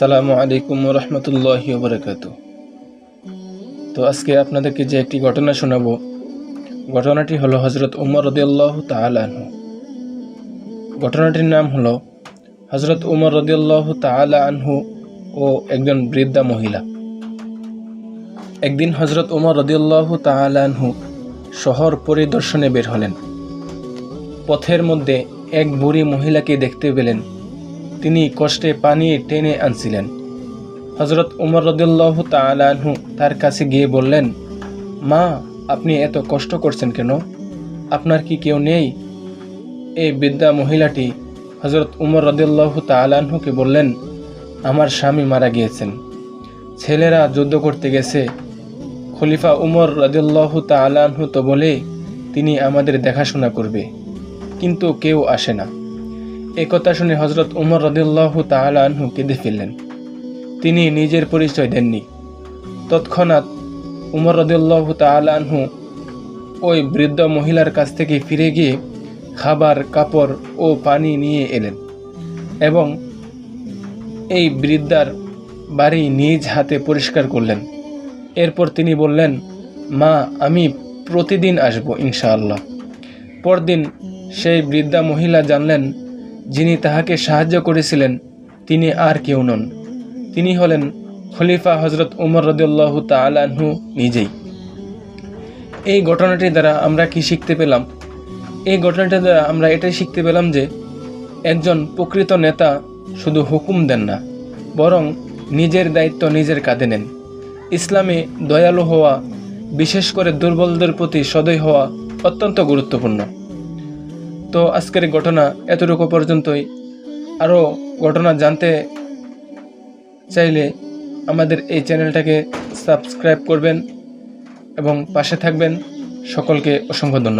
আসসালামু আলাইকুম রহমতুল্লাহ বরকাত তো আজকে আপনাদেরকে যে একটি ঘটনা শোনাবো, ঘটনাটি হলো হজরত উমর রদিয়াল্লাহ তালাহু ঘটনাটির নাম হলো হজরত উমর রদিয়াল্লাহ তালা আনহু ও একজন বৃদ্ধা মহিলা। একদিন হজরত উমর রদিয়াল্লাহ আনহু শহর পরিদর্শনে বের হলেন। পথের মধ্যে এক বুড়ি মহিলাকে দেখতে পেলেন। তিনি কষ্টে পানি টেনে আনছিলেন। হজরত উমর রদুল্লাহ তালাহু তার কাছে গিয়ে বললেন, মা, আপনি এত কষ্ট করছেন কেন? আপনার কি কেউ নেই? এই বৃদ্ধা মহিলাটি হজরত উমর রদুল্লাহ তালাহুকে বললেন, আমার স্বামী মারা গিয়েছেন। ছেলেরা যুদ্ধ করতে গেছে। খলিফা উমর রদুল্লাহ তালাহু তো বলে, তিনি আমাদের দেখাশোনা করবে। কিন্তু কেউ আসে না। এ কথা শুনে হজরত উমর রদুল্লাহ তালাহু কেঁদে ফেললেন। তিনি নিজের পরিচয় দেননি। তৎক্ষণাৎ উমর রদুল্লাহ তালাহু ওই বৃদ্ধ মহিলার কাছ থেকে ফিরে গিয়ে খাবার, কাপড় ও পানি নিয়ে এলেন এবং এই বৃদ্ধার বাড়ি নিজ হাতে পরিষ্কার করলেন। এরপর তিনি বললেন, মা, আমি প্রতিদিন আসব ইনশাআল্লাহ। পরদিন সেই বৃদ্ধা মহিলা জানলেন যিনি তাহাকে সাহায্য করেছিলেন, তিনি আর কেউ নন। তিনি হলেন খলিফা হজরত উমর রদুল্লাহ তালাহু নিজেই। এই ঘটনাটি দ্বারা আমরা কি শিখতে পেলাম? এই ঘটনাটি দ্বারা আমরা এটাই শিখতে পেলাম যে, একজন প্রকৃত নেতা শুধু হুকুম দেন না, বরং নিজের দায়িত্ব নিজের কাঁধে নেন। ইসলামে দয়ালু হওয়া, বিশেষ করে দুর্বলদের প্রতি সদয় হওয়া অত্যন্ত গুরুত্বপূর্ণ। তো আজকের ঘটনা এতটুকু পর্যন্তই। আরও ঘটনা জানতে চাইলে আমাদের এই চ্যানেলটাকে সাবস্ক্রাইব করবেন এবং পাশে থাকবেন। সকলকে অসংখ্য ধন্যবাদ।